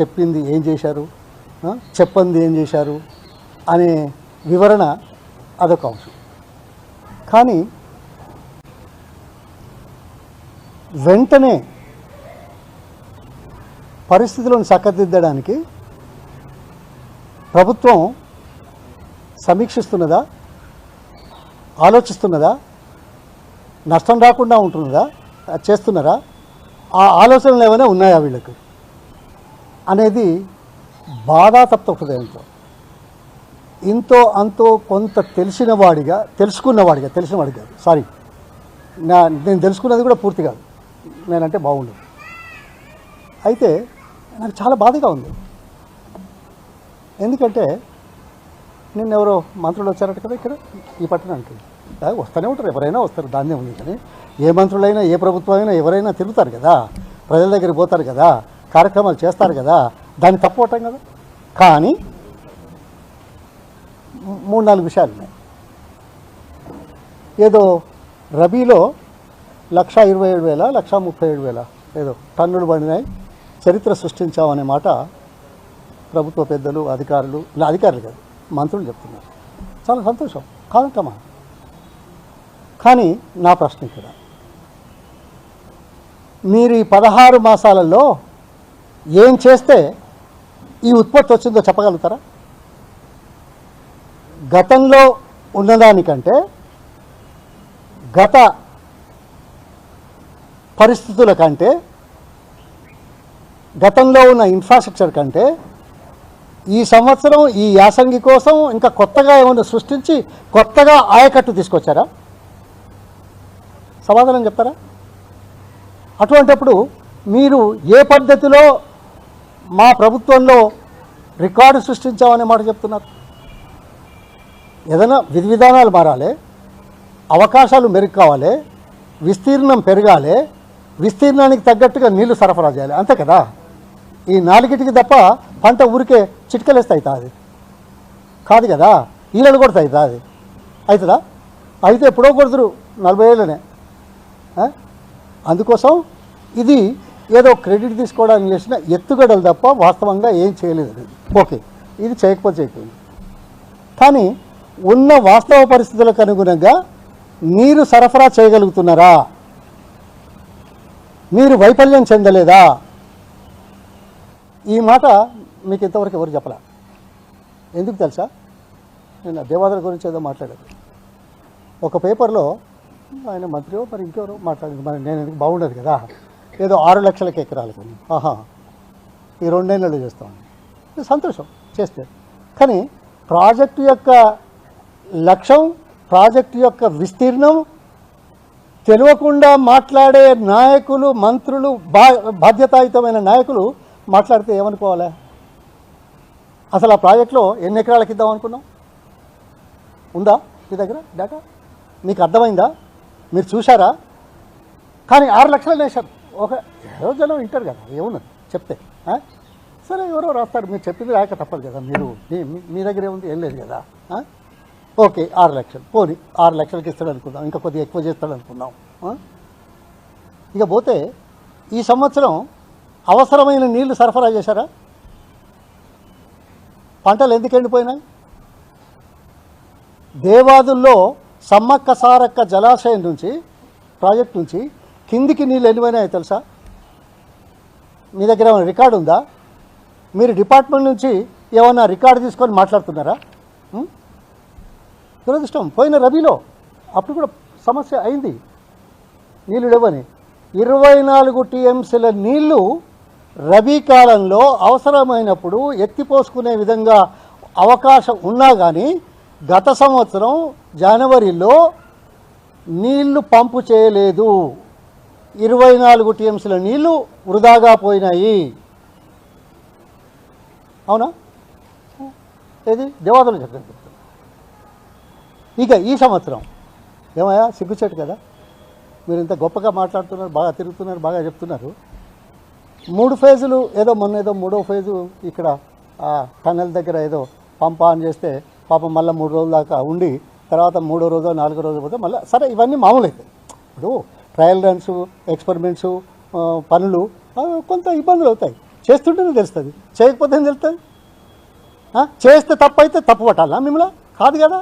చెప్పింది ఏం చేశారు? చెప్పంది ఏం చేశారు? అనే వివరణ అదొక అంశం. కానీ వెంటనే పరిస్థితులను చక్కదిద్దడానికి ప్రభుత్వం సమీక్షిస్తున్నదా? ఆలోచిస్తున్నదా? నష్టం రాకుండా ఉంటున్నదా? చేస్తున్నారా? ఆ ఆలోచనలు ఏమైనా ఉన్నాయా వీళ్ళకి? అనేది బాధాతప్త హృదయంతో. ఇంతో అంతో కొంత తెలిసినవాడిగా తెలుసుకున్నవాడిగా తెలిసిన కాదు. సారీ నా నేను తెలుసుకున్నది కూడా పూర్తి కాదు. నేనంటే బాగుండు అయితే నాకు చాలా బాధగా ఉంది. ఎందుకంటే నిన్న ఎవరో మంత్రులు వచ్చారట కదా ఇక్కడ ఈ పట్టణానికి. వస్తూనే ఉంటారు. ఎవరైనా వస్తారు. దాన్నే ఉంది కానీ ఏ మంత్రులైనా ఏ ప్రభుత్వం అయినా ఎవరైనా తిరుగుతారు కదా. ప్రజల దగ్గరికి పోతారు కదా. కార్యక్రమాలు చేస్తారు కదా దాన్ని తప్పవటం కదా. కానీ మూడు నాలుగు విషయాలు ఉన్నాయి. ఏదో రబీలో లక్ష ఇరవై ఏడు వేల లక్ష ముప్పై ఏడు వేల ఏదో టన్నులు పడినాయి. చరిత్ర సృష్టించామనే మాట ప్రభుత్వ పెద్దలు అధికారులు ఇలా అధికారులు కాదు మంత్రులు చెప్తున్నారు. చాలా సంతోషం. కాదంటమా కానీ నా ప్రశ్న ఇక్కడ. మీరు ఈ పదహారు మాసాలలో ఏం చేస్తే ఈ ఉత్పత్తి వచ్చిందో చెప్పగలుగుతారా? గతంలో ఉన్నదానికంటే గత పరిస్థితుల కంటే గతంలో ఉన్న ఇన్ఫ్రాస్ట్రక్చర్ కంటే ఈ సంవత్సరం ఈ యాసంగి కోసం ఇంకా కొత్తగా ఏమైనా సృష్టించి కొత్తగా ఆయకట్టు తీసుకొచ్చారా? సమాధానం చెప్తారా? అటువంటప్పుడు మీరు ఏ పద్ధతిలో మా ప్రభుత్వంలో రికార్డు సృష్టించామనే మాట చెప్తున్నారు. ఏదైనా విధి విధానాలు మారాలి అవకాశాలు మెరుగు కావాలి విస్తీర్ణం పెరగాలి విస్తీర్ణానికి తగ్గట్టుగా నీళ్ళు సరఫరా చేయాలి. అంతే కదా? ఈ నాలుగిటికి తప్ప పంట ఊరికే చిటికలేస్తే అవుతుంది కాదు కదా? ఈలలు కొడితే అవుతుంది అది అవుతుందా అయితే ఎప్పుడో కొడుతురు నలభై ఏళ్ళనే. అందుకోసం ఇది ఏదో క్రెడిట్ తీసుకోవడానికి చేసిన ఎత్తుగడలు తప్ప వాస్తవంగా ఏం చేయలేదు అది. ఓకే ఇది చేయకపోతే చేయకపోయింది. కానీ ఉన్న వాస్తవ పరిస్థితులకు అనుగుణంగా మీరు సరఫరా చేయగలుగుతున్నారా? మీరు వైఫల్యం చెందలేదా? ఈ మాట మీకు ఇంతవరకు ఎవరు చెప్పలా? ఎందుకు తెలుసా? నేను దేవాదల గురించి ఏదో మాట్లాడాను ఒక పేపర్లో ఆయన మంత్రి మరి ఇంకెవరో మాట్లాడింది మరి నేను ఎందుకు బాగుండదు కదా. ఏదో ఆరు లక్షలకి ఎకరాలకు ఆహా. ఈ రెండేళ్ళు చేస్తామని ఇది సంతోషం. చేస్తే. కానీ ప్రాజెక్టు యొక్క లక్ష్యం ప్రాజెక్టు యొక్క విస్తీర్ణం తెలియకుండా మాట్లాడే నాయకులు మంత్రులు బా బాధ్యతాయుతమైన నాయకులు మాట్లాడితే ఏమనుకోవాలి? అసలు ఆ ప్రాజెక్టులో ఎన్ని ఎకరాలకు ఇద్దాం అనుకున్నాం? ఉందా మీ దగ్గర డేటా? మీకు అర్థమైందా? మీరు చూశారా? కానీ ఆరు లక్షలు వేశారు ఒక ఏదో జనం వింటారు కదా ఏమున్నది? చెప్తే సరే ఎవరో రాస్తారు మీరు చెప్పింది రాక తప్పదు కదా మీరు మీ- మీ- దగ్గర ఏముంది? ఏం లేదు కదా ఓకే ఆరు లక్షలు. పోనీ ఆరు లక్షలకి ఇస్తాడు అనుకుందాం ఇంకా కొద్దిగా ఎక్కువ చేస్తాడు అనుకుందాం ఇక పోతే ఈ సంవత్సరం అవసరమైన నీళ్ళు సరఫరా చేశారా? పంటలు ఎందుకు ఎండిపోయినాయి? దేవాదుల్లో సమ్మక్క సారక్క జలాశయం నుంచి ప్రాజెక్ట్ నుంచి కిందికి నీళ్ళు ఎండిపోయినాయో తెలుసా? మీ దగ్గర ఏమైనా రికార్డు ఉందా? మీరు డిపార్ట్మెంట్ నుంచి ఏమైనా రికార్డు తీసుకొని మాట్లాడుతున్నారా? దురదృష్టం. పోయిన రబీలో అప్పుడు కూడా సమస్య అయింది. నీళ్ళు లేవని. ఇరవై నాలుగు టీఎంసీల నీళ్ళు రబీ కాలంలో అవసరమైనప్పుడు ఎత్తిపోసుకునే విధంగా అవకాశం ఉన్నా కానీ గత సంవత్సరం జనవరిలో నీళ్ళు పంపు చేయలేదు. ఇరవై నాలుగు టీఎంసీల నీళ్ళు వృధాగా పోయినాయి. అవునా? ఏది? దేవాదులు చెప్పండి. ఇక ఈ సంవత్సరం ఏమయ్యా? సిగ్గుచేటు కదా? మీరు ఇంత గొప్పగా మాట్లాడుతున్నారు బాగా తిరుగుతున్నారు బాగా చెప్తున్నారు. మూడు ఫేజులు ఏదో మొన్న ఏదో మూడో ఫేజు ఇక్కడ ఆ దగ్గర ఏదో పంప ఆన్ చేస్తే పాపం మళ్ళీ మూడు రోజుల దాకా ఉండి తర్వాత మూడో రోజు నాలుగో రోజు పోతే మళ్ళీ సరే ఇవన్నీ మామూలు. అయితే ఇప్పుడు ట్రయల్ రన్స్ ఎక్స్పెరిమెంట్స్ పనులు కొంత ఇబ్బందులు అవుతాయి. చేస్తుంటేనే తెలుస్తుంది. చేయకపోతే ఏం తెలుస్తుంది? చేస్తే తప్పు అయితే తప్పు పట్టాలా మిమ్మల్ని? కాదు కదా?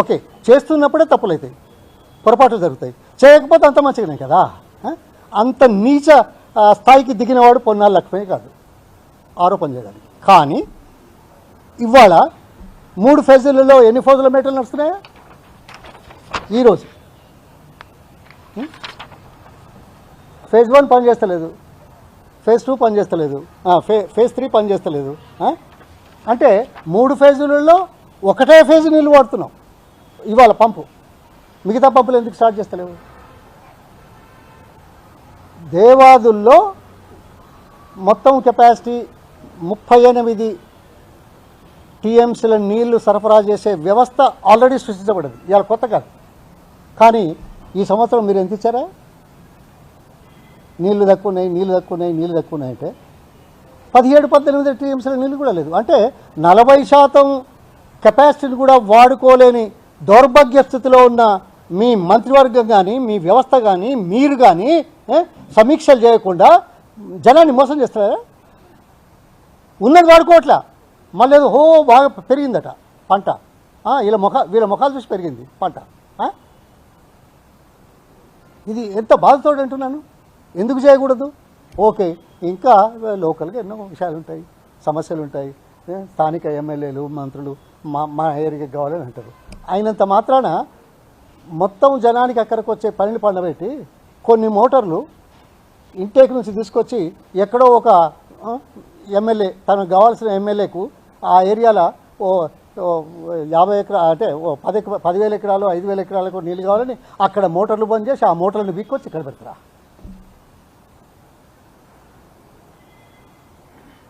ఓకే చేస్తున్నప్పుడే తప్పులు అవుతాయి పొరపాట్లు జరుగుతాయి. చేయకపోతే అంత మంచిగానే కదా? అంత నీచ స్థాయికి దిగినవాడు పొన్నాళ్ళు లక్ష్మే కాదు. ఆరోపణ చేయడానికి. కానీ ఇవాళ మూడు ఫేజులలో ఎన్ని ఫోజుల మీటర్లు నడుస్తున్నాయా? ఈరోజు ఫేజ్ వన్ పని చేస్తలేదు. ఫేజ్ టూ పని చేస్తలేదు. ఫే ఫేజ్ త్రీ పని చేస్తలేదు. అంటే మూడు ఫేజులలో ఒకటే ఫేజ్ నీళ్ళు వాడుతున్నాం. ఇవాళ పంపు. మిగతా పంపులు ఎందుకు స్టార్ట్ చేస్తలేవు? దేవాదుల్లో మొత్తం కెపాసిటీ ముప్పై ఎనిమిది టీఎంసీల నీళ్ళు సరఫరా చేసే వ్యవస్థ ఆల్రెడీ సృష్టించబడింది. ఇవాళ కొత్త కాదు. కానీ ఈ సంవత్సరం మీరు ఎంత ఇచ్చారా? నీళ్ళు తక్కువ ఉన్నాయి నీళ్ళు తక్కువ ఉన్నాయి నీళ్ళు తక్కువ ఉన్నాయి అంటే పదిహేడు పద్దెనిమిది టీఎంసీల నీళ్ళు కూడా లేదు. అంటే నలభై శాతం కెపాసిటీని కూడా వాడుకోలేని దౌర్భాగ్య స్థితిలో ఉన్న మీ మంత్రివర్గం కానీ మీ వ్యవస్థ కానీ మీరు కానీ సమీక్షలు చేయకుండా జనాన్ని మోసం చేస్తున్నారా? ఉన్నది వాడుకోవట్లా. మళ్ళీ హో బాగా పెరిగిందట పంట. వీళ్ళ ముఖ వీళ్ళ ముఖాలు చూసి పెరిగింది పంట. ఇది ఎంత బాధతో అంటున్నాను? ఎందుకు చేయకూడదు? ఓకే ఇంకా లోకల్గా ఎన్నో విషయాలు ఉంటాయి సమస్యలు ఉంటాయి స్థానిక ఎమ్మెల్యేలు మంత్రులు మా మా ఏరియాకి కావాలని అంటారు. అయినంత మాత్రాన మొత్తం జనానికి అక్కడికి వచ్చే పనిని పండబెట్టి కొన్ని మోటార్లు ఇంటేక్ నుంచి తీసుకొచ్చి ఎక్కడో ఒక ఎమ్మెల్యే తనకు కావాల్సిన ఎమ్మెల్యేకు ఆ ఏరియాలో ఓ యాభై ఎకరా అంటే ఓ పది పదివేల ఎకరాలు ఐదు వేల ఎకరాలకు నీళ్ళు కావాలని అక్కడ మోటార్లు బంద్ చేసి ఆ మోటార్లను బిక్కొచ్చి ఇక్కడ పెడతారా?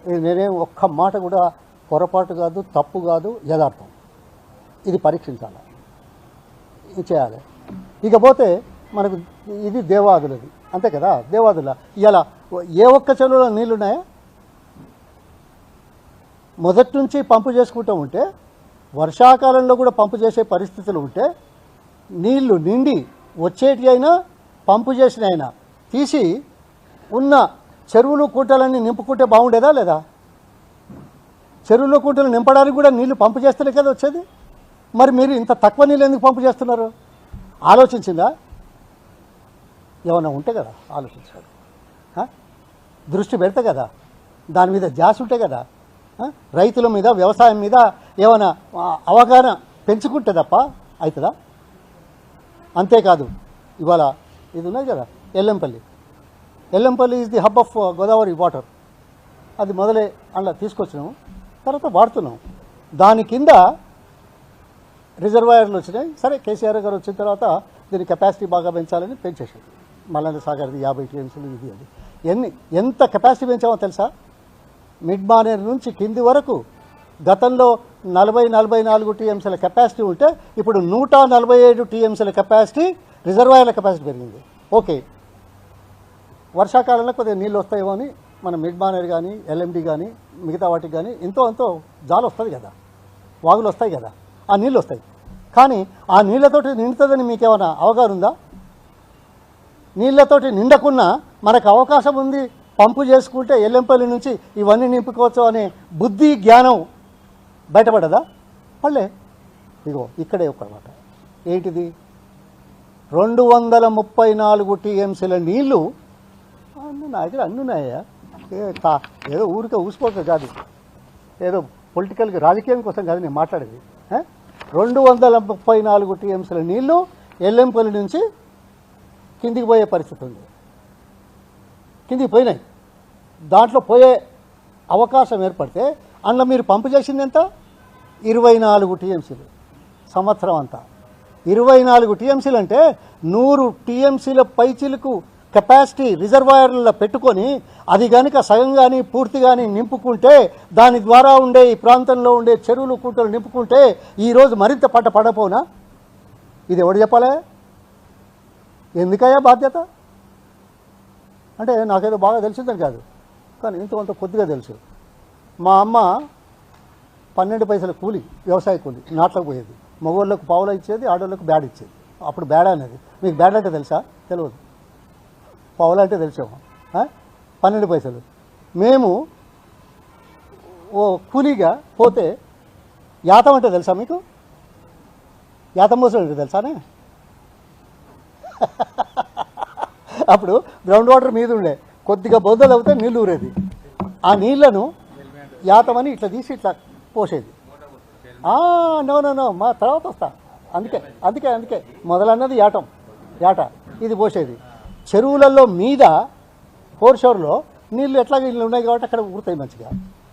నేనేం ఒక్క మాట కూడా పొరపాటు కాదు తప్పు కాదు యథార్థం. ఇది పరీక్షించాలి. ఇది చేయాలి. ఇకపోతే మనకు ఇది దేవాదులది. అంతే కదా? దేవాదుల. ఇలా ఏ ఒక్క చెరువులో నీళ్ళు ఉన్నాయా మొదటి నుంచి పంపు చేసుకుంటూ ఉంటే వర్షాకాలంలో కూడా పంపు చేసే పరిస్థితులు ఉంటే నీళ్ళు నిండి వచ్చేటి అయినా పంపు చేసిన అయినా తీసి ఉన్న చెరువులు కూటలన్నీ నింపుకుంటే బాగుండేదా లేదా? చెరువులు కూటలు నింపడానికి కూడా నీళ్ళు పంపు చేస్తేనే కదా వచ్చేది? మరి మీరు ఇంత తక్కువ నీళ్ళు ఎందుకు పంపు చేస్తున్నారు? ఆలోచించిందా? ఏమన్నా ఉంటే కదా ఆలోచించాలి. దృష్టి పెడితే కదా దాని మీద జాస్ ఉంటే కదా రైతుల మీద వ్యవసాయం మీద ఏమైనా అవగాహన పెంచుకుంటే తప్ప అవుతుందా? అంతేకాదు ఇవాళ ఇది ఉన్నది కదా Yellampalli. Yellampalli is the hub of Godavari water అది మొదలే అందులో తీసుకొచ్చినాము తర్వాత వాడుతున్నాం దాని కింద రిజర్వాయర్లు వచ్చినాయి. సరే కేసీఆర్ గారు వచ్చిన తర్వాత దీని కెపాసిటీ బాగా పెంచాలని పెంచేసాడు మల్లన్న సాగర్ది యాభై టీఎంసీలు ఇది అది. ఎన్ని ఎంత కెపాసిటీ పెంచామో తెలుసా? మిడ్ బానర్ నుంచి కింది వరకు గతంలో నలభై నలభై నాలుగు టీఎంసీల కెపాసిటీ ఉంటే ఇప్పుడు నూట నలభై ఏడు టీఎంసీల కెపాసిటీ రిజర్వాయర్ల కెపాసిటీ పెరిగింది. ఓకే. వర్షాకాలంలో కొద్దిగా నీళ్ళు వస్తాయేమో అని మన మిడ్ బానర్ కానీ ఎల్ఎండి కానీ మిగతా వాటికి కానీ ఎంతో ఎంతో జాలు వస్తుంది కదా. వాగులు వస్తాయి కదా. ఆ నీళ్ళు వస్తాయి. కానీ ఆ నీళ్ళతోటి నిండుతుందని మీకేమైనా అవగాహన ఉందా? నీళ్ళతోటి నిండకున్నా మనకు అవకాశం ఉంది పంపు చేసుకుంటే ఎల్లంపల్లి నుంచి ఇవన్నీ నింపుకోవచ్చు అనే బుద్ధి జ్ఞానం బయటపడదా? మళ్ళీ ఇదిగో ఇక్కడే ఒక మాట ఏంటిది? రెండు వందల ముప్పై నాలుగు టీఎంసీల నీళ్ళు అన్నీ నా దగ్గర అన్నీ ఉన్నాయా కా- ఏదో ఊరికే ఊసిపోక కాదు. ఏదో పొలిటికల్గా రాజకీయం కోసం కాదు నేను మాట్లాడేది. రెండు వందల ముప్పై నాలుగు టీఎంసీల నీళ్ళు ఎల్లంపల్లి నుంచి కిందికి పోయే పరిస్థితి ఉంది. కిందికి పోయినాయి. దాంట్లో పోయే అవకాశం ఏర్పడితే అందులో మీరు పంపు చేసింది ఎంత? ఇరవై నాలుగు టీఎంసీలు సంవత్సరం అంతా. ఇరవై నాలుగు టీఎంసీలు అంటే నూరు టీఎంసీల పైచీలకు కెపాసిటీ రిజర్వాయర్లలో పెట్టుకొని అది కనుక సగం కానీ పూర్తి కానీ నింపుకుంటే దాని ద్వారా ఉండే ఈ ప్రాంతంలో ఉండే చెరువులు కుంటలు నింపుకుంటే ఈరోజు మరింత పంట పడపోనా ఇది ఎవడు చెప్పాలే? ఎందుకయ్యా బాధ్యత? అంటే నాకేదో బాగా తెలిసిందని కాదు. కానీ ఇంత కొంత కొద్దిగా తెలుసు. మా అమ్మ పన్నెండు పైసల కూలి వ్యవసాయ కూలి నాట్లకు పోయేది. మగవాళ్ళకు పావులా ఇచ్చేది ఆడవాళ్ళకు బ్యాడ్ ఇచ్చేది. అప్పుడు బ్యాడ్ అనేది. మీకు బ్యాడ్ అంటే తెలుసా? తెలియదు. పావులా అంటే తెలిసాము. పన్నెండు పైసలు. మేము ఓ కూలీగా పోతే యాతం అంటే తెలుసా మీకు? యాతం మోసం అంటే తెలుసానే? అప్పుడు గ్రౌండ్ వాటర్ మీద ఉండే. కొద్దిగా బొద్దలు అవుతే నీళ్ళు ఊరేది. ఆ నీళ్ళను యాతమని ఇట్లా తీసి ఇట్లా పోసేది. ఆ, నో నో నో మా తర్వాత వస్తా. అందుకే అందుకే అందుకే. మొదలన్నది యాటం. యాట. ఇది పోసేది. చెరువులలో మీద ఫోర్ షోర్లో నీళ్ళు ఎట్లాగే నీళ్ళు ఉన్నాయి కాబట్టి అక్కడ ఊరుతాయి మంచిగా.